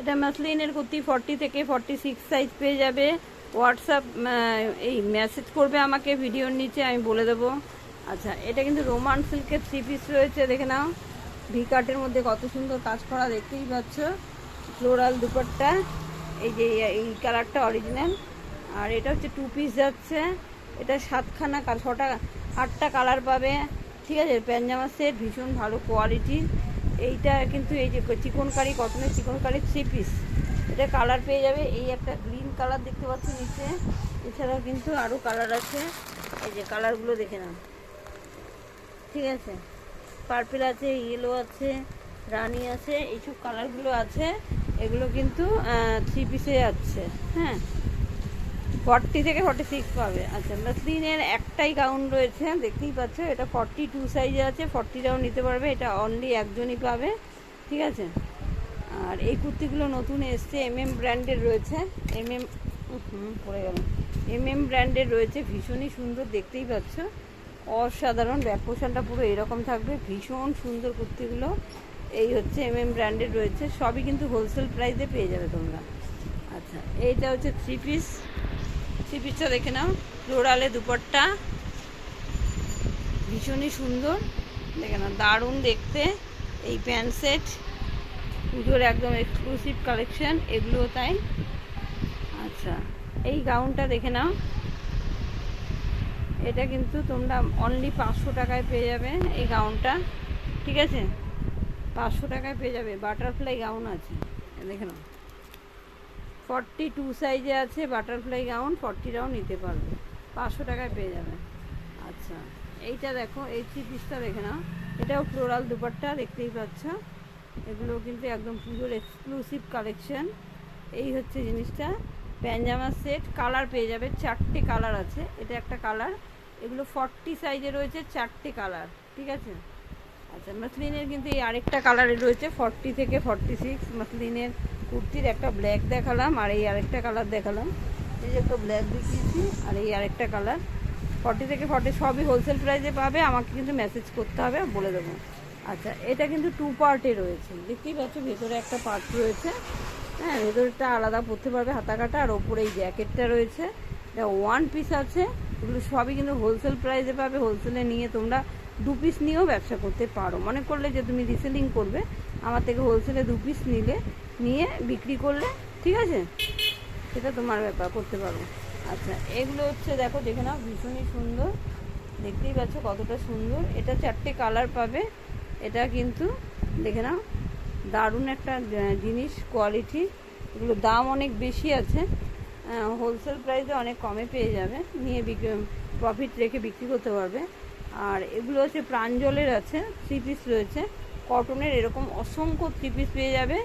এটা মাসলিনের কুর্তি ফর্টি থেকে ফর্টি সিক্স সাইজ পেয়ে যাবে। হোয়াটসঅ্যাপ এই মেসেজ করবে আমাকে ভিডিওর নিচে, আমি বলে দেবো। আচ্ছা এটা কিন্তু রোমান সিল্কের থ্রি পিস রয়েছে, দেখে নাও। ভি কাটের মধ্যে কত সুন্দর কাজ করা, দেখতেই পাচ্ছ। ফ্লোরাল দুপাট্টা, এই যে, এই কালারটা অরিজিনাল আর এটা হচ্ছে টু পিস যাচ্ছে। এটা সাতখানা ছটা, আটটা কালার পাবে। ঠিক আছে প্যানজামা সেট ভীষণ ভালো কোয়ালিটির এইটা কিন্তু এই যে চিকনকারি, কটনের চিকনকারি থ্রি পিস এটা কালার পেয়ে যাবে। এই একটা গ্রিন কালার দেখতে পাচ্ছ নিচে। এছাড়াও কিন্তু আরও কালার আছে। এই যে কালারগুলো দেখে নাও। ঠিক আছে? পার্পেল আছে ইয়েলো আছে, রানি আছে, এইসব কালারগুলো আছে। এগুলো কিন্তু থ্রি পিসে যাচ্ছে। হ্যাঁ? ফর্টি থেকে ফর্টি সিক্স পাবে। আচ্ছা মাসলিনের একটাই গাউন রয়েছে, দেখতেই পাচ্ছ, এটা ফর্টি টু সাইজে আছে ফর্টিটাও নিতে পারবে, এটা অনলি একজনই পাবে, ঠিক আছে? আর এই কুর্তিগুলো নতুন এসছে এম এম ব্র্যান্ডের রয়েছে এম এম হুম, পড়ে গেল। এম এম ব্র্যান্ডের রয়েছে, ভীষণই সুন্দর, দেখতেই পাচ্ছ। অসাধারণ ব্যাক পুরো এরকম থাকবে, ভীষণ সুন্দর কুর্তিগুলো। এই হচ্ছে এম এম ব্র্যান্ডের রয়েছে, সবই কিন্তু হোলসেল প্রাইসে পেয়ে যাবে তোমরা। আচ্ছা এইটা হচ্ছে থ্রি পিস থ্রি দেখে নাও, ফ্লোরালে দুপাট্টা। ভীষণই সুন্দর। দেখে নাও, দারুণ দেখতে। এই প্যান্ট সেট, পুজোর একদম এক্সক্লুসিভ কালেকশন এগুলো তাই। আচ্ছা এই গাউনটা দেখে নাও। এটা কিন্তু তোমরা অনলি পাঁচশো টাকায় পেয়ে যাবে এই গাউনটা ঠিক আছে? পাঁচশো টাকায় পেয়ে যাবে বাটারফ্লাই গাউন আছে। দেখে নাও। ফর্টি টু সাইজে আছে বাটারফ্লাই গাউন ফর্টিটাও নিতে পারবে। পাঁচশো টাকায় পেয়ে যাবে। আচ্ছা এইটা দেখো, এই থ্রি পিসটা দেখে নাও। এটাও ফ্লোরাল দুপাট্টা, দেখতেই পাচ্ছ। এগুলো কিন্তু একদম পুজোর এক্সক্লুসিভ কালেকশন এই হচ্ছে জিনিসটা। প্যাঞ্জামা সেট, কালার পেয়ে যাবে। চারটে কালার আছে, এটা একটা কালার। এগুলো ফর্টি সাইজে রয়েছে, চারটে কালার, ঠিক আছে? আচ্ছা মাসলিনের কিন্তু এই আরেকটা কালারে রয়েছে ফর্টি থেকে ফর্টি সিক্স মাসলিনের কুর্তির একটা ব্ল্যাক দেখালাম আর এই আরেকটা কালার দেখালাম। এই যে একটা ব্ল্যাক দেখিয়েছি, আর এই আরেকটা কালার ফর্টি থেকে ফর্টি সবই হোলসেল প্রাইসে পাবে, আমাকে কিন্তু মেসেজ করতে হবে বলে দেবো। আচ্ছা এটা কিন্তু টু পার্টে রয়েছে। দেখতেই পাচ্ছ ভেতরে একটা পার্ট রয়েছে। হ্যাঁ ভেতরটা আলাদা পরতে পারবে হাতা কাটা আর ওপরে এই জ্যাকেটটা রয়েছে। এটা ওয়ান পিস আছে, এগুলো সবই কিন্তু হোলসেল প্রাইসে পাবে। হোলসেলে নিয়ে তোমরা দু পিস নিয়েও ব্যবসা করতে পারো। মনে করলে যে তুমি রিসেলিং করবে আমার থেকে হোলসেলে দু পিস নিলে, নিয়ে বিক্রি করলে, ঠিক আছে? সেটা তোমার ব্যাপার, করতে পারো আচ্ছা এগুলো হচ্ছে দেখো, দেখে নাও, ভীষণই সুন্দর। দেখতেই পাচ্ছ কতটা সুন্দর। এটা চারটে কালার পাবে। এটা কিন্তু, দেখে নাও, দারুণ একটা জিনিস কোয়ালিটি এগুলো দাম অনেক বেশি আছে। হোলসেল প্রাইসে অনেক কমে পেয়ে যাবে। নিয়ে প্রফিট রেখে বিক্রি করতে পারবে। আর এগুলো হচ্ছে প্রাঞ্জলের আছে থ্রি পিস রয়েছে। কটনের এরকম অসংখ্য থ্রি পিস পেয়ে যাবে।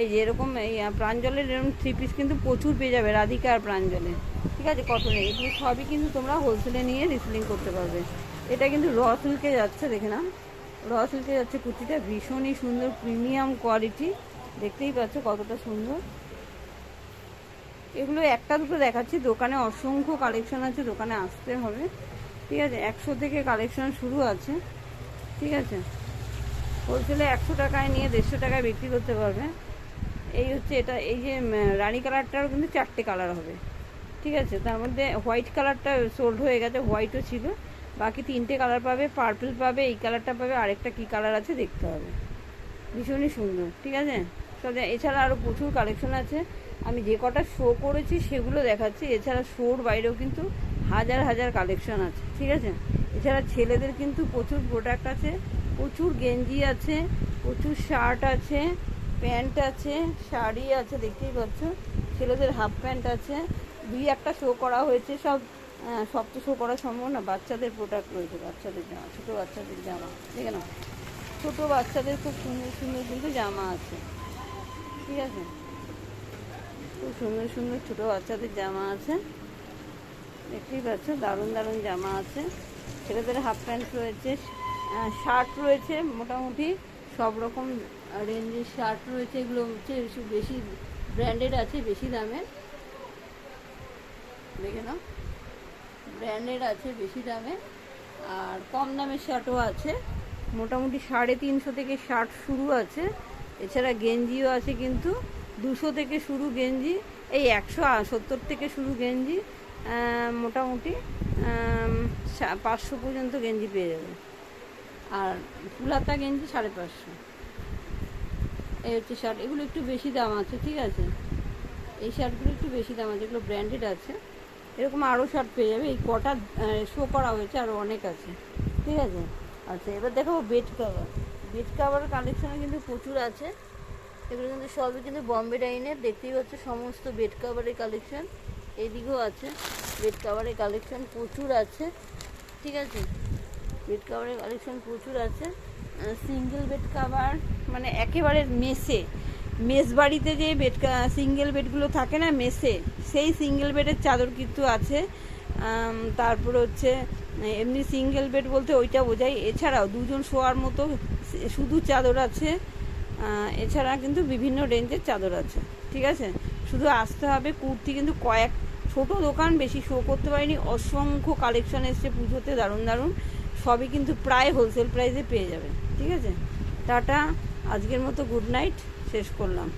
এই যে এরকম এই প্রাঞ্জলের এরকম থ্রি পিস কিন্তু প্রচুর পেয়ে যাবে রাধিকা আর প্রাঞ্জলের ঠিক আছে কটনের এগুলো সবই কিন্তু তোমরা হোলসেলে নিয়ে রিসেলিং করতে পারবে। এটা কিন্তু র সিল্কে যাচ্ছে, দেখে নাও। র সিল্কে যাচ্ছে কুর্তিটা। ভীষণই সুন্দর প্রিমিয়াম কোয়ালিটি দেখতেই পাচ্ছ কতটা সুন্দর। এগুলো একটা দুটো দেখাচ্ছি। দোকানে অসংখ্য কালেকশন আছে, দোকানে আসতে হবে। ঠিক আছে, একশো থেকে কালেকশন শুরু আছে। ঠিক আছে। হোলসেলে একশো টাকায় নিয়ে দেড়শো টাকায় বিক্রি করতে পারবে। এই হচ্ছে এটা, এই যে রানী কালারটারও কিন্তু চারটে কালার হবে। ঠিক আছে? তার মধ্যে হোয়াইট কালারটা সোল্ড হয়ে গেছে, হোয়াইটও ছিল। বাকি তিনটে কালার পাবে, পার্পল পাবে, এই কালারটা পাবে, আরেকটা কি কালার আছে দেখতে হবে। ভীষণই সুন্দর, ঠিক আছে? তবে এছাড়া আরও প্রচুর কালেকশন আছে। আমি যে কটা শো করেছি সেগুলো দেখাচ্ছি। এছাড়া শোর বাইরেও কিন্তু হাজার হাজার কালেকশন আছে, ঠিক আছে? এছাড়া ছেলেদের কিন্তু প্রচুর প্রোডাক্ট আছে। প্রচুর গেঞ্জি আছে, প্রচুর শার্ট আছে প্যান্ট আছে, শাড়ি আছে, দেখতেই পাচ্ছ। ছেলেদের হাফ প্যান্ট আছে। দুই একটা শো করা হয়েছে সব। সব তো শো করা সম্ভব না। বাচ্চাদের প্রোডাক্ট রয়েছে, বাচ্চাদের জামা, ছোটো বাচ্চাদের জামা দেখে না? ছোটো বাচ্চাদের খুব সুন্দর সুন্দর কিন্তু জামা আছে, ঠিক আছে? খুব সুন্দর সুন্দর ছোটো বাচ্চাদের জামা আছে। দেখতেই পাচ্ছ, দারুণ দারুণ জামা আছে। ছেলেদের হাফ প্যান্ট রয়েছে শার্ট রয়েছে, মোটামুটি সব রকম রেঞ্জের শার্ট রয়েছে। এগুলো হচ্ছে বেশি ব্র্যান্ডেড আছে, বেশি দামের। দেখে নাও। ব্র্যান্ডেড আছে, বেশি দামে আর কম দামের শার্টও আছে। মোটামুটি সাড়ে তিনশো থেকে শার্ট শুরু আছে। এছাড়া গেঞ্জিও আছে কিন্তু দুশো থেকে শুরু গেঞ্জি, এই একশো সত্তর থেকে শুরু গেঞ্জি মোটামুটি পাঁচশো পর্যন্ত গেঞ্জি পেয়ে যাবে আর ফুলাতা গেঞ্জি সাড়ে পাঁচশো। এই হচ্ছে শার্ট এগুলো একটু বেশি দাম আছে, ঠিক আছে? এই শার্টগুলো একটু বেশি দাম আছে, এগুলো ব্র্যান্ডেড আছে। এরকম আরও শার্ট পেয়ে যাবে। এই কটা শো করা হয়েছে, আরও অনেক আছে, ঠিক আছে? আচ্ছা এবার দেখাবো বেড কাভার বেড কাভার কালেকশনে কিন্তু প্রচুর আছে। এগুলো কিন্তু সবই কিন্তু বম্বে ডাইনের দেখতেই পাচ্ছ, সমস্ত বেড কাভারের কালেকশন এদিকেও আছে বেড কাভারের কালেকশন প্রচুর আছে, ঠিক আছে? বেড কাভারের কালেকশন প্রচুর আছে। সিঙ্গেল বেড কাভার মানে একেবারে মেসে। মেস বাড়িতে যে বেড সিঙ্গেল বেডগুলো থাকে না, মেসে, সেই সিঙ্গেল বেডের চাদর কিন্তু আছে। তারপর হচ্ছে, এমনি সিঙ্গেল বেড বলতে ওইটা বোঝাই এছাড়াও দুজন শোয়ার মতো শুধু চাদর আছে। এছাড়া কিন্তু বিভিন্ন রেঞ্জের চাদর আছে। ঠিক আছে? শুধু আসতে হবে কুর্তি, কিন্তু কয়েক, ছোট দোকান বেশি শো করতে পারিনি। অসংখ্য কালেকশন এসছে পুজোতে, দারুণ দারুণ। সবই কিন্তু প্রায় হোলসেল প্রাইসে পেয়ে যাবেন, ঠিক আছে? টাটা, আজকের মতো গুড নাইট শেষ করলাম।